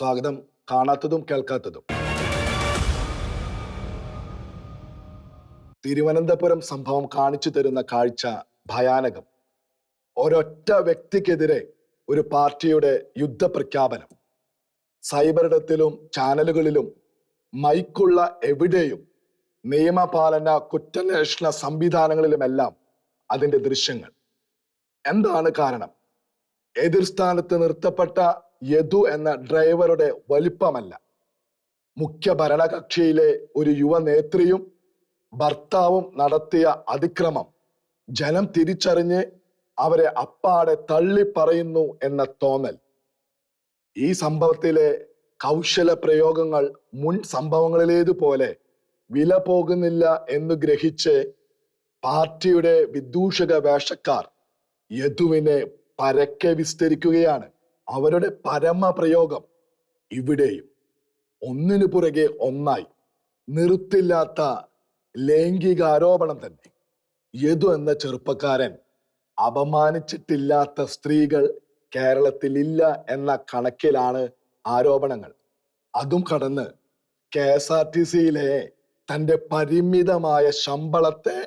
സ്വാഗതം കാണാത്തതും കേൾക്കാത്തതും. തിരുവനന്തപുരം സംഭവം കാണിച്ചു തരുന്ന കാഴ്ച ഭയാനകം. ഒരൊറ്റ വ്യക്തിക്കെതിരെ ഒരു പാർട്ടിയുടെ യുദ്ധപ്രഖ്യാപനം. സൈബറിടത്തിലും ചാനലുകളിലും മൈക്കുള്ള എവിടെയും നിയമപാലന കുറ്റാന്വേഷണ സംവിധാനങ്ങളിലുമെല്ലാം അതിന്റെ ദൃശ്യങ്ങൾ. എന്താണ് കാരണം? എതിർ സ്ഥാനത്ത് നിർത്തപ്പെട്ട യദു എന്ന ഡ്രൈവറുടെ വലിപ്പമല്ല. മുഖ്യ ഭരണകക്ഷിയിലെ ഒരു യുവ നേത്രിയും ഭർത്താവും നടത്തിയ അതിക്രമം ജനം തിരിച്ചറിഞ്ഞ് അവരെ അപ്പാടെ തള്ളി പറയുന്നു എന്ന തോന്നൽ. ഈ സംഭവത്തിലെ കൗശല പ്രയോഗങ്ങൾ മുൻ സംഭവങ്ങളിലേതുപോലെ വില പോകുന്നില്ല എന്ന് ഗ്രഹിച്ച് പാർട്ടിയുടെ വിദൂഷക വേഷക്കാർ യദുവിനെ പരക്കെ വിസ്തരിക്കുകയാണ്. അവരുടെ പരമപ്രയോഗം ഇവിടെയും ഒന്നിനു പുറകെ ഒന്നായി. നിർത്തില്ലാത്ത ലൈംഗിക ആരോപണം തന്നെ. യദു എന്ന ചെറുപ്പക്കാരൻ അപമാനിച്ചിട്ടില്ലാത്ത സ്ത്രീകൾ കേരളത്തിൽ ഇല്ല എന്ന കണക്കിലാണ് ആരോപണങ്ങൾ. അതും കടന്ന് കെ എസ് ആർ ടി സിയിലെ തന്റെ പരിമിതമായ ശമ്പളത്തെ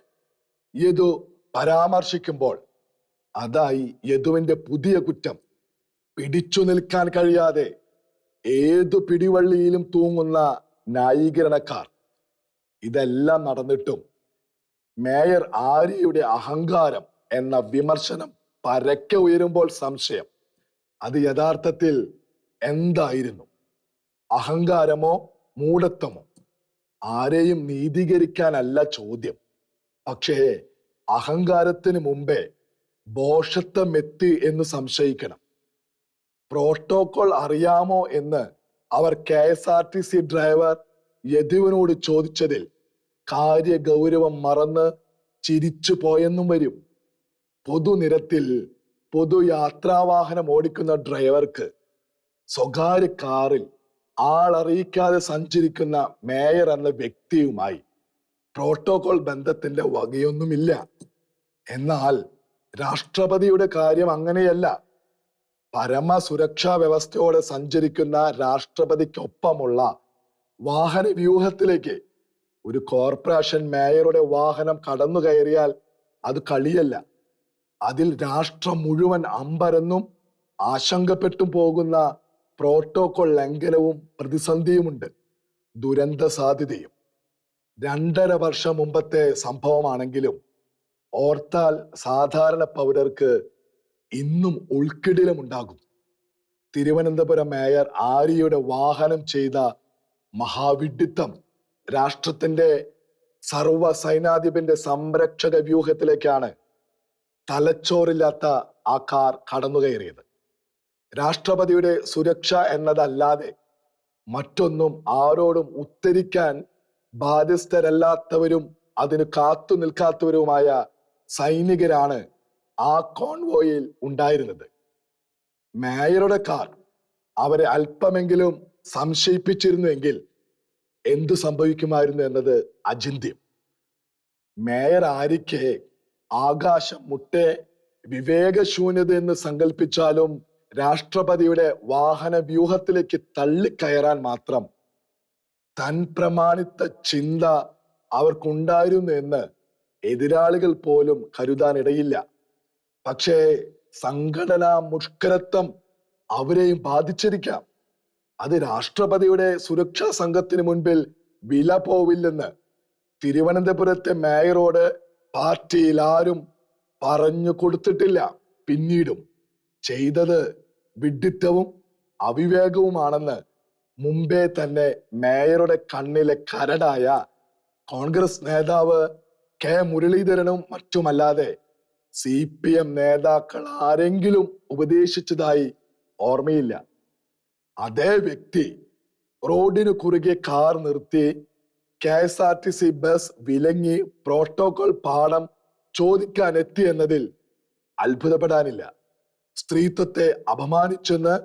യദു പരാമർശിക്കുമ്പോൾ അതായി യദുവിന്റെ പുതിയ കുറ്റം പിടിച്ചു നിൽക്കാൻ കഴിയാതെ ഏതു പിടിവള്ളിയിലും തൂങ്ങുന്ന ന്യായീകരണക്കാർ. ഇതെല്ലാം നടന്നിട്ടും മേയർ ആര്യയുടെ അഹങ്കാരം എന്ന വിമർശനം പരക്കെ ഉയരുമ്പോൾ സംശയം. അത് യഥാർത്ഥത്തിൽ എന്തായിരുന്നു? അഹങ്കാരമോ മൂഢത്വമോ? ആരെയും നീതീകരിക്കാനല്ല ചോദ്യം. പക്ഷേ അഹങ്കാരത്തിന് മുമ്പേ ബോഷത്വം എത്തി എന്ന് സംശയിക്കണം. പ്രോട്ടോകോൾ അറിയാമോ എന്ന് അവർ K S R T C driver യദുവിനോട് ചോദിച്ചതിൽ കാര്യ ഗൗരവം മറന്ന് ചിരിച്ചു പോയെന്നും വരും. പൊതുനിരത്തിൽ പൊതുയാത്രാവാഹനം ഓടിക്കുന്ന ഡ്രൈവർക്ക് സ്വകാര്യ കാറിൽ ആളറിയിക്കാതെ സഞ്ചരിക്കുന്ന മേയർ എന്ന വ്യക്തിയുമായി പ്രോട്ടോകോൾ ബന്ധത്തിന്റെ വകയൊന്നുമില്ല. എന്നാൽ രാഷ്ട്രപതിയുടെ കാര്യം അങ്ങനെയല്ല. പരമ സുരക്ഷാ വ്യവസ്ഥയോടെ സഞ്ചരിക്കുന്ന രാഷ്ട്രപതിക്കൊപ്പമുള്ള വാഹന വ്യൂഹത്തിലേക്ക് ഒരു കോർപ്പറേഷൻ മേയറുടെ വാഹനം കടന്നു കയറിയാൽ അത് കളിയല്ല. അതിൽ രാഷ്ട്രം മുഴുവൻ അമ്പരന്നും ആശങ്കപ്പെട്ടും പോകുന്ന പ്രോട്ടോകോൾ ലംഘനവും പ്രതിസന്ധിയുമുണ്ട്. ദുരന്ത സാധ്യതയും രണ്ടര വർഷം മുമ്പത്തെ സംഭവമാണെങ്കിലും ഓർത്താൽ സാധാരണ പൗരർക്ക് ഇന്നും ഉൾക്കിടിലമുണ്ടാകും. തിരുവനന്തപുരം മേയർ ആര്യയുടെ വാഹനം ചെയ്ത മഹാവിഡിത്തം രാഷ്ട്രത്തിന്റെ സർവ സൈനാധിപന്റെ സംരക്ഷക വ്യൂഹത്തിലേക്കാണ് തലച്ചോറില്ലാത്ത ആ കാർ കടന്നുകയറിയത്. രാഷ്ട്രപതിയുടെ സുരക്ഷ എന്നതല്ലാതെ മറ്റൊന്നും ആരോടും ഉത്തരിക്കാൻ ബാധ്യസ്ഥരല്ലാത്തവരും അതിന് കാത്തു നിൽക്കാത്തവരുമായ സൈനികരാണ് ആ കോൺവോയിൽ ഉണ്ടായിരുന്നത്. മേയറുടെ കാർ അവരെ അല്പമെങ്കിലും സംശയിപ്പിച്ചിരുന്നുവെങ്കിൽ എന്തു സംഭവിക്കുമായിരുന്നു എന്നത് അചിന്ത്യം. മേയർ ആരിക്കെ ആകാശം മുട്ടെ വിവേകശൂന്യത എന്ന് സങ്കല്പിച്ചാലും രാഷ്ട്രപതിയുടെ വാഹന വ്യൂഹത്തിലേക്ക് തള്ളിക്കയറാൻ മാത്രം തൻ പ്രമാണിത്ത ചിന്ത അവർക്കുണ്ടായിരുന്നു എന്ന് എതിരാളികൾ പോലും കരുതാനിടയില്ല. പക്ഷേ സംഘടനാ മുഷ്കരത്വം അവരെയും ബാധിച്ചിരിക്കാം. അത് രാഷ്ട്രപതിയുടെ സുരക്ഷാ സംഘത്തിന് മുൻപിൽ വില പോവില്ലെന്ന് തിരുവനന്തപുരത്തെ മേയറോട് പാർട്ടിയിൽ ആരും പറഞ്ഞു കൊടുത്തിട്ടില്ല. പിന്നീടും ചെയ്തത് വിഡിത്തവും അവിവേകവുമാണെന്ന് മുമ്പേ തന്നെ മേയറുടെ കണ്ണിലെ കരടായ കോൺഗ്രസ് നേതാവ് കെ മുരളീധരനും മറ്റുമല്ലാതെ സി പി എം നേതാക്കൾ ആരെങ്കിലും ഉപദേശിച്ചതായി ഓർമ്മയില്ല. അതേ വ്യക്തി റോഡിന് കുറുകെ കാർ നിർത്തി K S R T C bus വിലങ്ങി protocol പാഠം ചോദിക്കാൻ എത്തി എന്നതിൽ അത്ഭുതപ്പെടാനില്ല. സ്ത്രീത്വത്തെ അപമാനിച്ചെന്ന്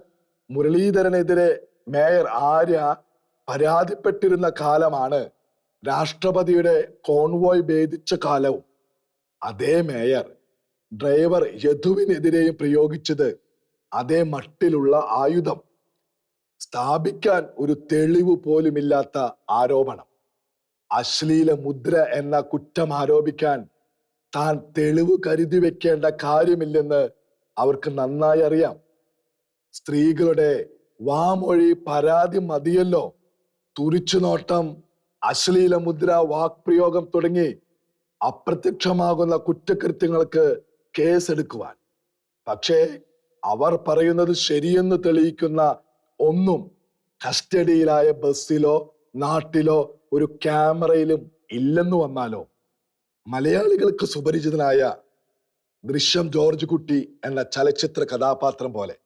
മുരളീധരനെതിരെ മേയർ ആര്യ പരാതിപ്പെട്ടിരുന്ന കാലമാണ് രാഷ്ട്രപതിയുടെ കോൺവോയ് ഭേദിച്ച കാലവും. അതേ മേയർ ഡ്രൈവർ യദുവിനെതിരെയും പ്രയോഗിച്ചത് അതേ മട്ടിലുള്ള ആയുധം. സ്ഥാപിക്കാൻ ഒരു തെളിവ് പോലുമില്ലാത്ത ആരോപണം. അശ്ലീല മുദ്ര എന്ന കുറ്റം ആരോപിക്കാൻ താൻ തെളിവ് കരുതി വെക്കേണ്ട കാര്യമില്ലെന്ന് അവർക്ക് നന്നായി അറിയാം. സ്ത്രീകളുടെ വാമൊഴി പരാതി മതിയല്ലോ. തുറിച്ചുനോട്ടം അശ്ലീല മുദ്ര വാക്പ്രയോഗം തുടങ്ങി അപ്രത്യക്ഷമാകുന്ന കുറ്റകൃത്യങ്ങൾക്ക് കേസെടുക്കുവാൻ. പക്ഷേ അവർ പറയുന്നത് ശരിയെന്ന് തെളിയിക്കുന്ന ഒന്നും കസ്റ്റഡിയിലായ ബസ്സിലോ നാട്ടിലോ ഒരു ക്യാമറയിലും ഇല്ലെന്ന് വന്നാലോ? മലയാളികൾക്ക് സുപരിചിതനായ ദൃശ്യം ജോർജ് കുട്ടി എന്ന ചലച്ചിത്ര കഥാപാത്രം പോലെ.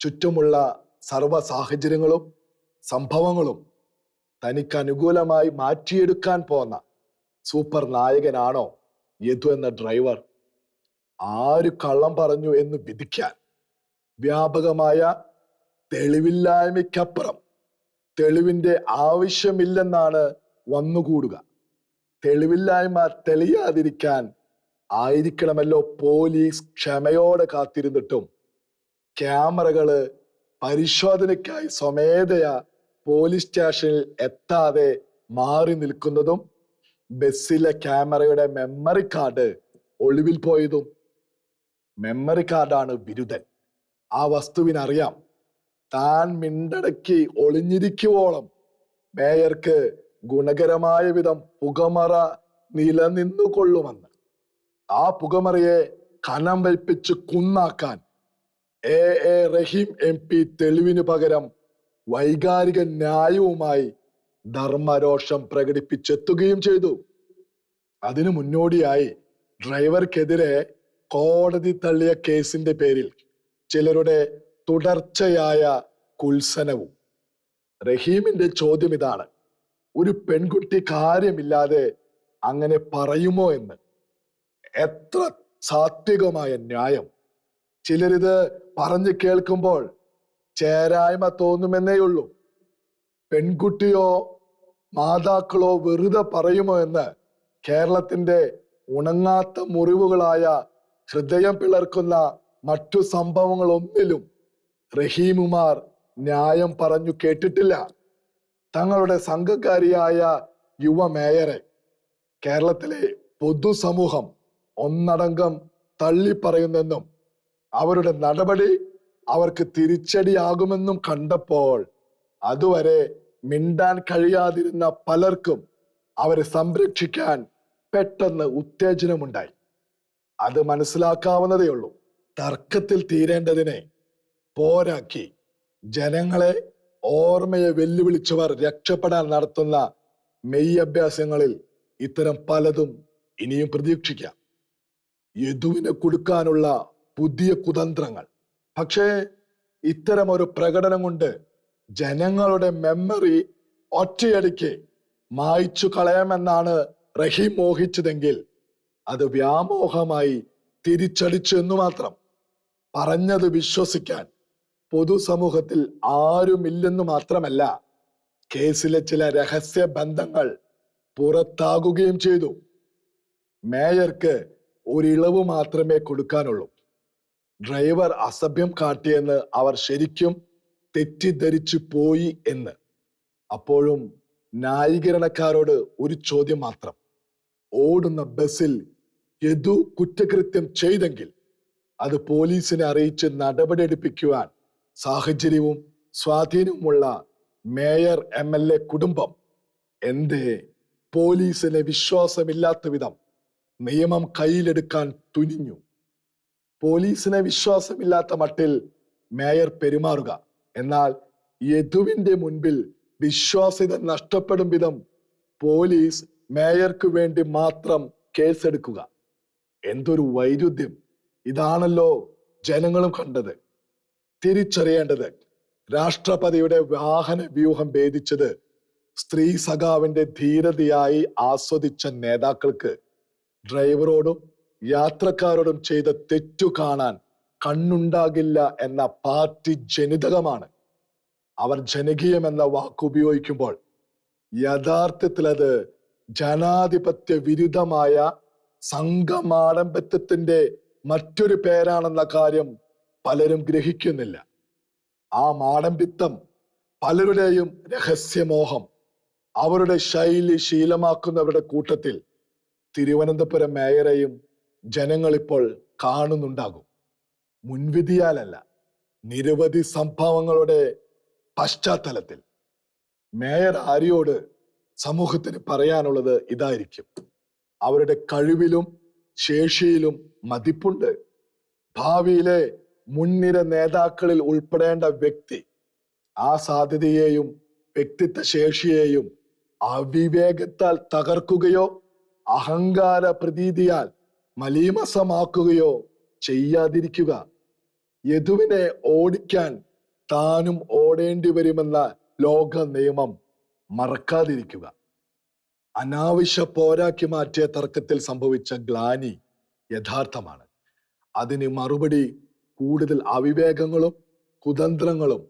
ചുറ്റുമുള്ള സർവ സാഹചര്യങ്ങളും സംഭവങ്ങളും തനിക്ക് അനുകൂലമായി മാറ്റിയെടുക്കാൻ പോന്ന സൂപ്പർ നായകനാണോ യദു എന്ന ഡ്രൈവർ? ആര് കള്ളം പറഞ്ഞു എന്ന് വിധിക്കാൻ വ്യാപകമായ തെളിവില്ലായ്മയ്ക്കപ്പുറം തെളിവിന്റെ ആവശ്യമില്ലെന്നാണ് വന്നുകൂടുക. തെളിവില്ലായ്മ തെളിയാതിരിക്കാൻ ആയിരിക്കണമല്ലോ പോലീസ് ക്ഷമയോടെ കാത്തിരുന്നിട്ടും. ക്യാമറകൾ പരിശോധനയ്ക്കായി സ്വമേധയാ പോലീസ് സ്റ്റേഷനിൽ എത്താതെ മാറി നിൽക്കുന്നതും ബസ്സിലെ ക്യാമറയുടെ മെമ്മറി കാർഡ് ഒളിവിൽ പോയതും മെമ്മറി കാർഡാണ് ബിരുദൻ. ആ വസ്തുവിനറിയാം. താൻ മിണ്ടടക്കി ഒളിഞ്ഞിരിക്കുവോളം മേയർക്ക് ഗുണകരമായ വിധം പുകമറ നിലനിന്നുകൊള്ളുമെന്ന് ആ പുകമറയെ കനം വൽപ്പിച്ച് കുന്നാക്കാൻ A. A. Rahim M. P. തെളിവിനു പകരം വൈകാരിക ന്യായവുമായി ധർമ്മരോഷം പ്രകടിപ്പിച്ചെത്തുകയും ചെയ്തു. അതിനു മുന്നോടിയായി ഡ്രൈവർക്കെതിരെ കോടതി തള്ളിയ കേസിന്റെ പേരിൽ ചിലരുടെ തുടർച്ചയായ കുൽസനവും. റഹീമിന്റെ ചോദ്യം ഇതാണ്. ഒരു പെൺകുട്ടി കാര്യമില്ലാതെ അങ്ങനെ പറയുമോ എന്ന്? എത്ര സാത്വികമായ ന്യായം. ചിലരിത് പറഞ്ഞു കേൾക്കുമ്പോൾ ചേരായ്മ തോന്നുമെന്നേ ഉള്ളൂ. പെൺകുട്ടിയോ മാതാക്കളോ വെറുതെ പറയുമോ എന്ന് കേരളത്തിന്റെ ഉണങ്ങാത്ത മുറിവുകളായ ഹൃദയം പിളർക്കുന്ന മറ്റു സംഭവങ്ങളൊന്നിലും റഹീമുമാർ ന്യായം പറഞ്ഞു കേട്ടിട്ടില്ല. തങ്ങളുടെ സംഘകാരിയായ യുവ മേയറെ കേരളത്തിലെ പൊതുസമൂഹം ഒന്നടങ്കം തള്ളിപ്പറയുന്നെന്നും അവരുടെ നടപടി അവർക്ക് തിരിച്ചടിയാകുമെന്നും കണ്ടപ്പോൾ അതുവരെ മിണ്ടാൻ കഴിയാതിരുന്ന പലർക്കും അവരെ സംരക്ഷിക്കാൻ പെട്ടെന്ന് ഉത്തേജനമുണ്ടായി. അത് മനസ്സിലാക്കാവുന്നതേ ഉള്ളൂ. തർക്കത്തിൽ തീരേണ്ടതിനെ പോരാക്കി ജനങ്ങളെ ഓർമ്മയെ വെല്ലുവിളിച്ചവർ രക്ഷപ്പെടാൻ നടത്തുന്ന മെയ് അഭ്യാസങ്ങളിൽ ഇത്തരം പലതും ഇനിയും പ്രതീക്ഷിക്കാം. യദുവിനെ കൊടുക്കാനുള്ള പുതിയ കുതന്ത്രങ്ങൾ. പക്ഷേ ഇത്തരം ഒരു പ്രകടനം കൊണ്ട് ജനങ്ങളുടെ മെമ്മറി ഒറ്റയടിക്ക് മായ്ച്ചു കളയാമെന്നാണ് റഹീം മോഹിച്ചതെങ്കിൽ അത് വ്യാമോഹമായി തിരിച്ചടിച്ചു എന്ന് മാത്രം. പറഞ്ഞത് വിശ്വസിക്കാൻ പൊതുസമൂഹത്തിൽ ആരുമില്ലെന്ന് മാത്രമല്ല കേസിലെ ചില രഹസ്യ ബന്ധങ്ങൾ പുറത്താകുകയും ചെയ്തു. മേയർക്ക് ഒരിളവ് മാത്രമേ കൊടുക്കാനുള്ളൂ. ഡ്രൈവർ അസഭ്യം കാട്ടിയെന്ന് അവർ ശരിക്കും തെറ്റിദ്ധരിച്ചു പോയി എന്ന്. അപ്പോഴും ന്യായീകരണക്കാരോട് ഒരു ചോദ്യം മാത്രം. ഓടുന്ന ബസ്സിൽ യദു കുറ്റകൃത്യം ചെയ്തെങ്കിൽ അത് പോലീസിനെ അറിയിച്ച് നടപടിയെടുപ്പിക്കുവാൻ സാഹചര്യവും സ്വാധീനവുമുള്ള മേയർ എം എൽ എ കുടുംബം എന്തേ? പോലീസിനെ വിശ്വാസമില്ലാത്ത വിധം നിയമം കയ്യിലെടുക്കാൻ തുനിഞ്ഞു. പോലീസിനെ വിശ്വാസമില്ലാത്ത മട്ടിൽ മേയർ പെരുമാറുക. എന്നാൽ യദുവിന്റെ മുൻപിൽ വിശ്വാസ്യത നഷ്ടപ്പെടും വിധം പോലീസ് മേയർക്ക് വേണ്ടി മാത്രം കേസെടുക്കുക. എന്തൊരു വൈരുദ്ധ്യം. ഇതാണല്ലോ ജനങ്ങളും കണ്ടത്. തിരിച്ചറിയേണ്ടത്. രാഷ്ട്രപതിയുടെ വാഹന വ്യൂഹം ഭേദിച്ചത് സ്ത്രീ സഖാവിന്റെ ധീരതയായി ആസ്വദിച്ച നേതാക്കൾക്ക്. ഡ്രൈവറോടും യാത്രക്കാരോടും ചെയ്ത തെറ്റു കാണാൻ കണ്ണുണ്ടാകില്ല എന്ന പാർട്ടി ജനിതകമാണ്. അവർ ജനകീയം എന്ന വാക്ക് ഉപയോഗിക്കുമ്പോൾ യഥാർത്ഥത്തിൽ അത് ജനാധിപത്യ വിരുദ്ധമായ സംഘമാഡംബത്വത്തിന്റെ മറ്റൊരു പേരാണെന്ന കാര്യം പലരും ഗ്രഹിക്കുന്നില്ല. ആ മാടമ്പിത്തം പലരുടെയും രഹസ്യമോഹം. അവരുടെ ശൈലി ശീലമാക്കുന്നവരുടെ കൂട്ടത്തിൽ തിരുവനന്തപുരം മേയറെയും ജനങ്ങൾ ഇപ്പോൾ കാണുന്നുണ്ടാകും. മുൻവിധിയാലല്ല നിരവധി സംഭവങ്ങളുടെ പശ്ചാത്തലത്തിൽ. മേയർ ആര്യോട് സമൂഹത്തിന് പറയാനുള്ളത് ഇതായിരിക്കും. അവരുടെ കഴിവിലും ശേഷിയിലും മതിപ്പുണ്ട്. ഭാവിയിലെ മുൻനിര നേതാക്കളിൽ ഉൾപ്പെടേണ്ട വ്യക്തി ആ സാധ്യതയെയും വ്യക്തിത്വ ശേഷിയെയും അവിവേകത്താൽ തകർക്കുകയോ അഹങ്കാര പ്രതീതിയാൽ മലീമസമാക്കുകയോ ചെയ്യാതിരിക്കുക. യദുവിനെ ഓടിക്കാൻ താനും ഓടേണ്ടി വരുമെന്ന ലോക നിയമം മറക്കാതിരിക്കുക. അനാവശ്യ പോരാക്കി മാറ്റിയ തർക്കത്തിൽ സംഭവിച്ച ഗ്ലാനി യഥാർത്ഥമാണ്. അതിന് മറുപടി കൂടുതൽ അവിവേകങ്ങളും കുതന്ത്രങ്ങളും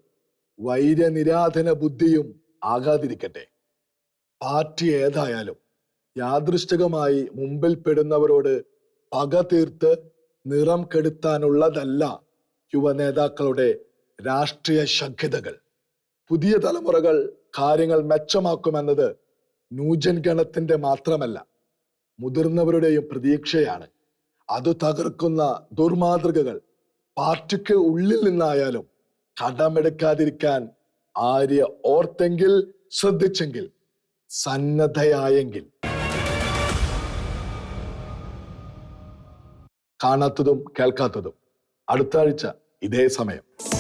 വൈര്യനിരാധന ബുദ്ധിയും ആകാതിരിക്കട്ടെ. പാർട്ടി ഏതായാലും യാദൃശ്ചികമായി മുമ്പിൽ പെടുന്നവരോട് പക തീർത്ത് നിറം കെടുത്താനുള്ളതല്ല യുവ നേതാക്കളുടെ രാഷ്ട്രീയ ശഖ്യതകൾ. പുതിയ തലമുറകൾ കാര്യങ്ങൾ മെച്ചമാക്കുമെന്നത് ന്യൂജൻ ഗണത്തിന്റെ മാത്രമല്ല മുതിർന്നവരുടെയും പ്രതീക്ഷയാണ്. അത് തകർക്കുന്ന ദുർമാതൃകകൾ പാർട്ടിക്ക് ഉള്ളിൽ നിന്നായാലും കടമെടുക്കാതിരിക്കാൻ ആര്യ ഓർത്തെങ്കിൽ ശ്രദ്ധിച്ചെങ്കിൽ സന്നദ്ധയായെങ്കിൽ. കാണാത്തതും കേൾക്കാത്തതും. അടുത്ത ആഴ്ച ഇതേ സമയം.